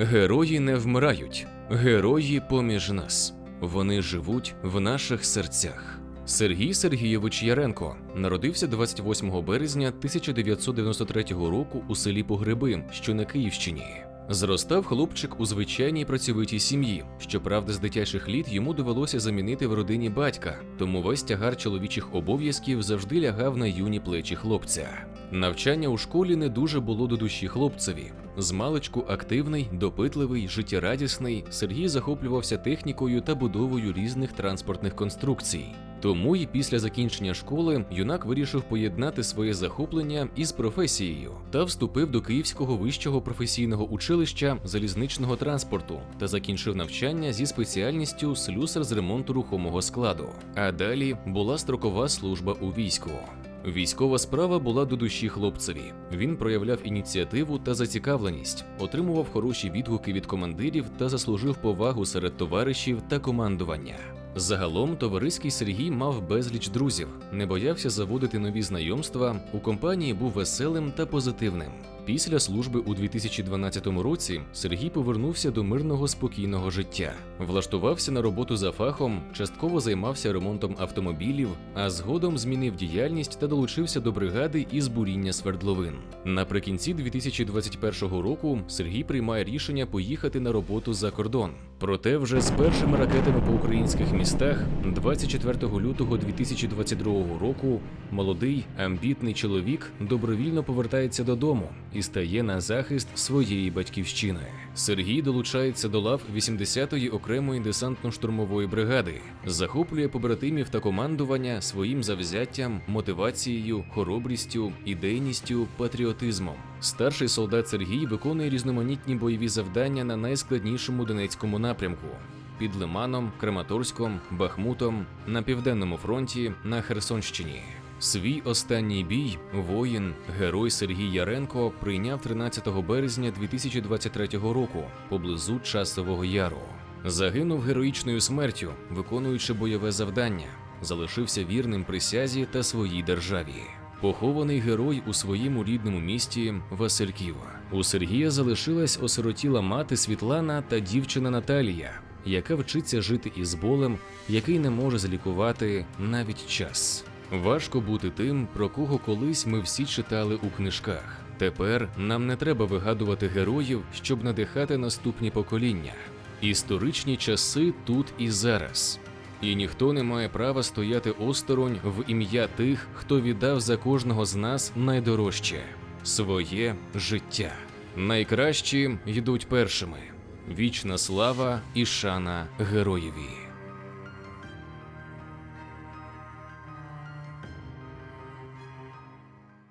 Герої не вмирають, герої поміж нас. Вони живуть в наших серцях. Сергій Сергійович Яренко народився 28 березня 1993 року у селі Погреби, що на Київщині. Зростав хлопчик у звичайній працьовитій сім'ї. Щоправда, з дитячих літ йому довелося замінити в родині батька, тому весь тягар чоловічих обов'язків завжди лягав на юні плечі хлопця. Навчання у школі не дуже було до душі хлопцеві. Змалечку активний, допитливий, життєрадісний, Сергій захоплювався технікою та будовою різних транспортних конструкцій. Тому і після закінчення школи юнак вирішив поєднати своє захоплення із професією та вступив до Київського вищого професійного училища залізничного транспорту та закінчив навчання зі спеціальністю слюсар з ремонту рухомого складу. А далі була строкова служба у війську. Військова справа була до душі хлопцеві. Він проявляв ініціативу та зацікавленість, отримував хороші відгуки від командирів та заслужив повагу серед товаришів та командування. Загалом товариський Сергій мав безліч друзів, не боявся заводити нові знайомства. У компанії був веселим та позитивним. Після служби у 2012 році Сергій повернувся до мирного спокійного життя, влаштувався на роботу за фахом, частково займався ремонтом автомобілів, а згодом змінив діяльність та долучився до бригади із буріння свердловин. Наприкінці 2021 року Сергій приймає рішення поїхати на роботу за кордон. Проте вже з першими ракетами по українських містах 24 лютого 2022 року молодий амбітний чоловік добровільно повертається додому і стає на захист своєї батьківщини. Сергій долучається до лав 80-ї окремої десантно-штурмової бригади, захоплює побратимів та командування своїм завзяттям, мотивацією, хоробрістю, ідейністю, патріотизмом. Старший солдат Сергій виконує різноманітні бойові завдання на найскладнішому Донецькому напрямку. Під Лиманом, Краматорськом, Бахмутом, на південному фронті, на Херсонщині. Свій останній бій воїн, герой Сергій Яренко прийняв 13 березня 2023 року поблизу Часового Яру. Загинув героїчною смертю, виконуючи бойове завдання, залишився вірним присязі та своїй державі. Похований герой у своєму рідному місті Васильківа. У Сергія залишилась осиротіла мати Світлана та дівчина Наталія, яка вчиться жити із болем, який не може злікувати навіть час. Важко бути тим, про кого колись ми всі читали у книжках. Тепер нам не треба вигадувати героїв, щоб надихати наступні покоління. Історичні часи тут і зараз. І ніхто не має права стояти осторонь в ім'я тих, хто віддав за кожного з нас найдорожче своє життя. Найкращі йдуть першими. Вічна слава і шана героєві.